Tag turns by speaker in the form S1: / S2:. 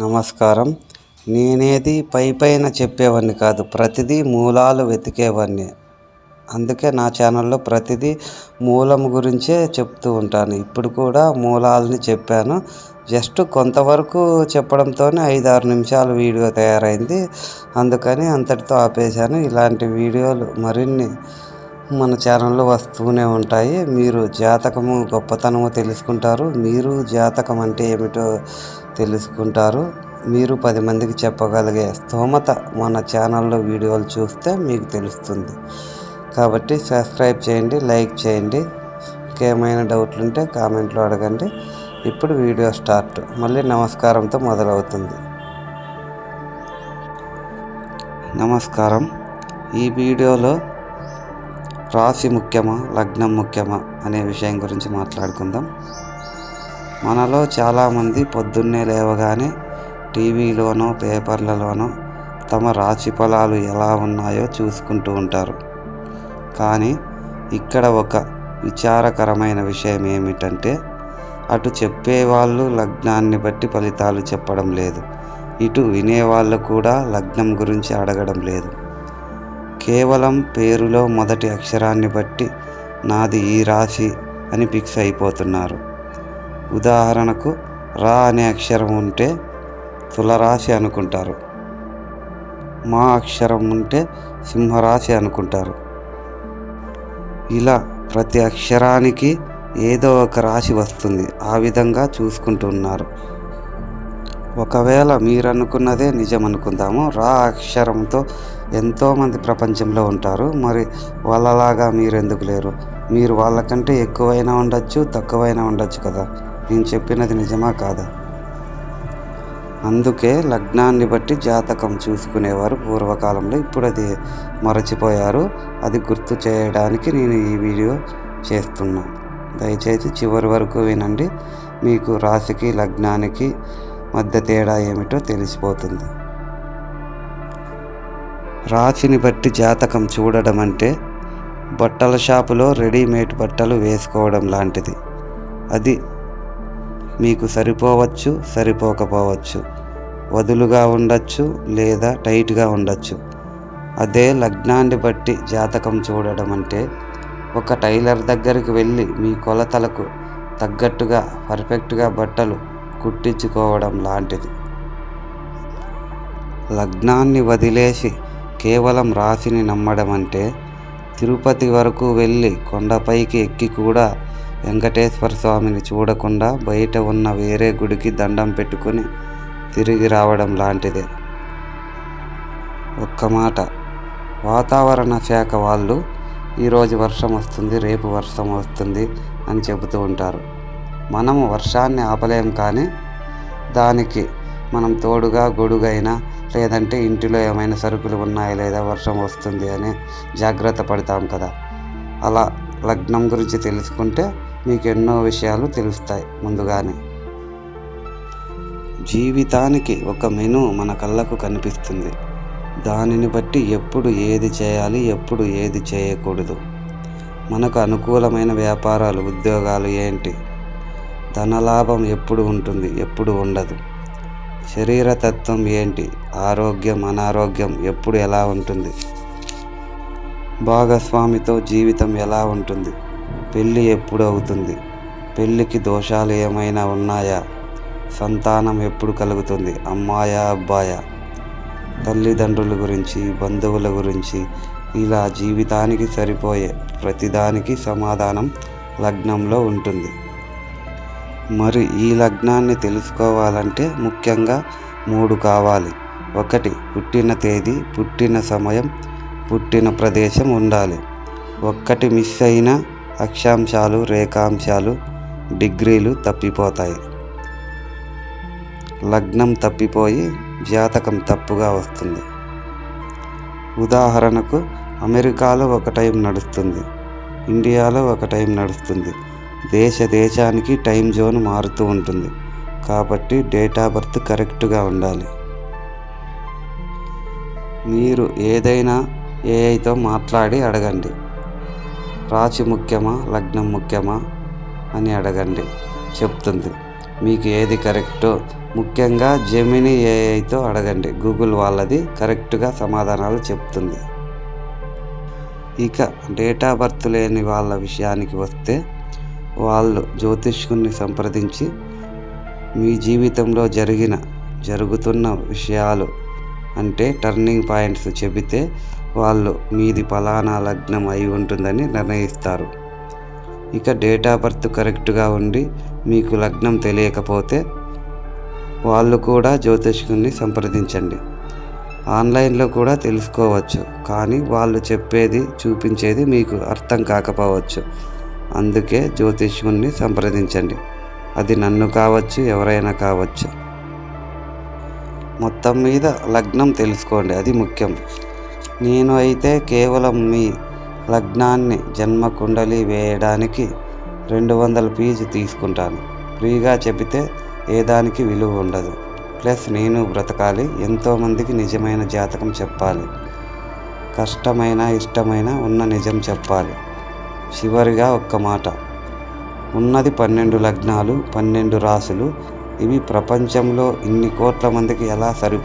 S1: నమస్కారం. నేనేది పై పైన చెప్పేవాడిని కాదు ప్రతిదీ మూలాలు వెతికేవాడిని. అందుకే నా ఛానల్లో ప్రతిదీ మూలం గురించే చెప్తూ ఉంటాను. ఇప్పుడు కూడా మూలాలని చెప్పాను. జస్ట్ కొంతవరకు చెప్పడంతోనే ఐదు ఆరు నిమిషాలు వీడియో తయారైంది. అందుకని అంతటితో ఆపేశాను. ఇలాంటి వీడియోలు మరిన్ని మన ఛానల్లో వస్తూనే ఉంటాయి. మీరు జాతకము గొప్పతనము తెలుసుకుంటారు. మీరు జాతకం అంటే ఏమిటో తెలుసుకుంటారు. మీరు పది మందికి చెప్పగలిగే స్తోమత మన ఛానల్లో వీడియోలు చూస్తే మీకు తెలుస్తుంది. కాబట్టి సబ్స్క్రైబ్ చేయండి లైక్ చేయండి. ఇంకేమైనా డౌట్లు ఉంటే కామెంట్లో అడగండి. ఇప్పుడు వీడియో స్టార్ట్. మళ్ళీ నమస్కారంతో మొదలవుతుంది. నమస్కారం. ఈ వీడియోలో రాశి ముఖ్యమా లగ్నం ముఖ్యమా అనే విషయం గురించి మాట్లాడుకుందాం. మనలో చాలామంది పొద్దున్నే లేవగానే టీవీలోనో పేపర్లలోనో తమ రాశి ఫలాలు ఎలా ఉన్నాయో చూసుకుంటూ ఉంటారు. కానీ ఇక్కడ ఒక విచారకరమైన విషయం ఏమిటంటే అటు చెప్పేవాళ్ళు లగ్నాన్ని బట్టి ఫలితాలు చెప్పడం లేదు. ఇటు వినేవాళ్ళు కూడా లగ్నం గురించి అడగడం లేదు. కేవలం పేరులో మొదటి అక్షరాన్ని బట్టి నాది ఈ రాశి అని ఫిక్స్ అయిపోతున్నారు. ఉదాహరణకు రా అనే అక్షరం ఉంటే తులరాశి అనుకుంటారు. మా అక్షరం ఉంటే సింహరాశి అనుకుంటారు. ఇలా ప్రతి అక్షరానికి ఏదో ఒక రాశి వస్తుంది. ఆ విధంగా చూసుకుంటున్నారు. ఒకవేళ మీరు అనుకున్నదే నిజం అనుకుందాము రా అక్షరంతో ఎంతోమంది ప్రపంచంలో ఉంటారు. మరి వాళ్ళలాగా మీరు ఎందుకు లేరు? మీరు వాళ్ళకంటే ఎక్కువైనా ఉండొచ్చు తక్కువైనా ఉండొచ్చు కదా? నేను చెప్పినది నిజమా కాదా? అందుకే లగ్నాన్ని బట్టి జాతకం చూసుకునేవారు పూర్వకాలంలో. ఇప్పుడు అది మరచిపోయారు. అది గుర్తు చేయడానికి నేను ఈ వీడియో చేస్తున్నా. దయచేసి చివరి వరకు వినండి. మీకు రాశికి లగ్నానికి మధ్య తేడా ఏమిటో తెలిసిపోతుంది. రాశిని బట్టి జాతకం చూడడం అంటే బట్టల షాపులో రెడీమేడ్ బట్టలు వేసుకోవడం లాంటిది. అది మీకు సరిపోవచ్చు సరిపోకపోవచ్చు. వదులుగా ఉండొచ్చు లేదా టైట్గా ఉండొచ్చు. అదే లగ్నాన్ని బట్టి జాతకం చూడడం అంటే ఒక టైలర్ దగ్గరికి వెళ్ళి మీ కొలతలకు తగ్గట్టుగా పర్ఫెక్ట్గా బట్టలు కుట్టించుకోవడం లాంటిది. లగ్నాన్ని వదిలేసి కేవలం రాశిని నమ్మడం అంటే తిరుపతి వరకు వెళ్ళి కొండపైకి ఎక్కి కూడా వెంకటేశ్వర స్వామిని చూడకుండా బయట ఉన్న వేరే గుడికి దండం పెట్టుకుని తిరిగి రావడం లాంటిదే. ఒక్క మాట. వాతావరణ శాఖ వాళ్ళు ఈరోజు వర్షం వస్తుంది రేపు వర్షం వస్తుంది అని చెబుతూ ఉంటారు. మనము వర్షాన్ని ఆపలేం కానీ దానికి మనం తోడుగా గొడుగైనా లేదంటే ఇంటిలో ఏమైనా సరుకులు ఉన్నాయా లేదా వర్షం వస్తుంది అని జాగ్రత్త పడతాం కదా. అలా లగ్నం గురించి తెలుసుకుంటే మీకు ఎన్నో విషయాలు తెలుస్తాయి ముందుగానే. జీవితానికి ఒక మెను మన కళ్ళకు కనిపిస్తుంది. దానిని బట్టి ఎప్పుడు ఏది చేయాలి ఎప్పుడు ఏది చేయకూడదు. మనకు అనుకూలమైన వ్యాపారాలు ఉద్యోగాలు ఏంటి? ధనలాభం ఎప్పుడు ఉంటుంది ఎప్పుడు ఉండదు. శరీర తత్వం ఏంటి? ఆరోగ్యం అనారోగ్యం ఎప్పుడు ఎలా ఉంటుంది? భాగస్వామితో జీవితం ఎలా ఉంటుంది? పెళ్ళి ఎప్పుడు అవుతుంది? పెళ్ళికి దోషాలు ఏమైనా ఉన్నాయా? సంతానం ఎప్పుడు కలుగుతుంది? అమ్మాయా అబ్బాయా? తల్లిదండ్రుల గురించి బంధువుల గురించి ఇలా జీవితానికి సరిపోయే ప్రతిదానికి సమాధానం లగ్నంలో ఉంటుంది. మరి ఈ లగ్నాన్ని తెలుసుకోవాలంటే ముఖ్యంగా మూడు కావాలి. ఒకటి పుట్టిన తేదీ పుట్టిన సమయం పుట్టిన ప్రదేశం ఉండాలి. ఒక్కటి మిస్ అయిన అక్షాంశాలు రేఖాంశాలు డిగ్రీలు తప్పిపోతాయి. లగ్నం తప్పిపోయి జాతకం తప్పుగా వస్తుంది. ఉదాహరణకు అమెరికాలో ఒక టైం నడుస్తుంది ఇండియాలో ఒక టైం నడుస్తుంది దేశ దేశానికి టైం జోన్ మారుతూ ఉంటుంది. కాబట్టి డేట్ ఆఫ్ బర్త్ కరెక్ట్గా ఉండాలి. మీరు ఏదైనా ఏఐతో మాట్లాడి అడగండి. రాశి ముఖ్యమా లగ్నం ముఖ్యమా అని అడగండి. చెప్తుంది. మీకు ఏది కరెక్టో ముఖ్యంగా జెమిని ఏఐతో అడగండి. గూగుల్ వాళ్ళది కరెక్ట్గా సమాధానాలు చెప్తుంది. ఇక డేట్ ఆఫ్ బర్త్ లేని వాళ్ళ విషయానికి వస్తే వాళ్ళు జ్యోతిష్కుని సంప్రదించి మీ జీవితంలో జరిగిన జరుగుతున్న విషయాలు అంటే టర్నింగ్ పాయింట్స్ చెబితే వాళ్ళు మీది ఫలానా లగ్నం అయి ఉంటుందని నిర్ణయిస్తారు. ఇక డేట్ ఆఫ్ బర్త్ కరెక్ట్గా ఉండి మీకు లగ్నం తెలియకపోతే వాళ్ళు కూడా జ్యోతిష్కుని సంప్రదించండి. ఆన్లైన్లో కూడా తెలుసుకోవచ్చు కానీ వాళ్ళు చెప్పేది చూపించేది మీకు అర్థం కాకపోవచ్చు. అందుకే జ్యోతిష్యుణ్ణి సంప్రదించండి. అది నన్ను కావచ్చు ఎవరైనా కావచ్చు. మొత్తం మీద లగ్నం తెలుసుకోండి అది ముఖ్యం. నేను అయితే కేవలం మీ లగ్నాన్ని జన్మ కుండలి వేయడానికి రెండు వందల ఫీజు తీసుకుంటాను. ఫ్రీగా చెబితే ఏ దానికి విలువ ఉండదు. ప్లస్ నేను బ్రతకాలి ఎంతోమందికి నిజమైన జాతకం చెప్పాలి. కష్టమైన ఇష్టమైన ఉన్న నిజం చెప్పాలి. చివరిగా ఒక్క మాట. ఉన్నది పన్నెండు లగ్నాలు పన్నెండు రాసులు. ఇవి ప్రపంచంలో ఇన్ని కోట్ల మందికి ఎలా సరి